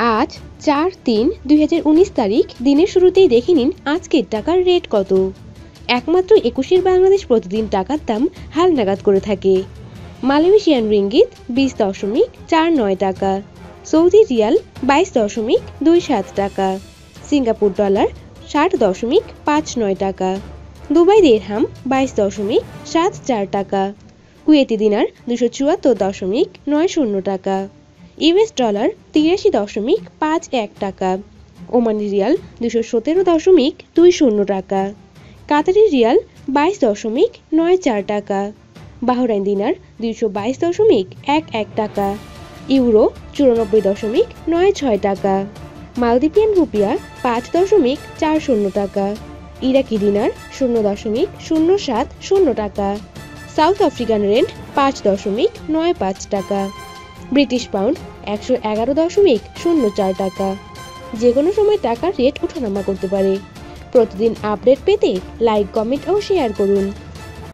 আজ চার তিন দুই তারিখ, দিনের শুরুতেই দেখে নিন আজকের টাকার রেট কত। একমাত্র একুশের বাংলাদেশ প্রতিদিন টাকার দাম হাল নাগাদ করে থাকে। মালয়েশিয়ান রিঙ্গিত বিশ দশমিক চার নয় টাকা। সৌদি রিয়াল বাইশ দশমিক দুই সাত টাকা। সিঙ্গাপুর ডলার ষাট দশমিক পাঁচ নয় টাকা। দুবাই দেড়হাম বাইশ দশমিক সাত চার টাকা। কুয়েতি দিনার দুশো চুয়াত্তর দশমিক নয় শূন্য টাকা। ইউএস ডলার তিরাশি দশমিক পাঁচ এক টাকা, ওমানি রিয়াল দুশো সতেরো দশমিক দুই শূন্য টাকা, কাতারি রিয়াল বাইশ দশমিক নয় চার টাকা, বাহরাইন দিনার দুইশো বাইশ দশমিক এক এক টাকা, ইউরো চুরানব্বই দশমিক নয় ছয় টাকা, মালদ্বীপিয়ান রুপিয়া পাঁচ দশমিক চার শূন্য টাকা, ইরাকি দিনার শূন্য দশমিক শূন্য সাত শূন্য টাকা, সাউথ আফ্রিকান রেন্ট পাঁচ দশমিক নয় পাঁচ টাকা। ব্রিটিশ পাউন্ড একশো এগারো দশমিক শূন্য চার টাকা। যে কোনো সময় টাকার রেট ওঠানামা করতে পারে। প্রতিদিন আপডেট পেতে লাইক, কমেন্ট ও শেয়ার করুন।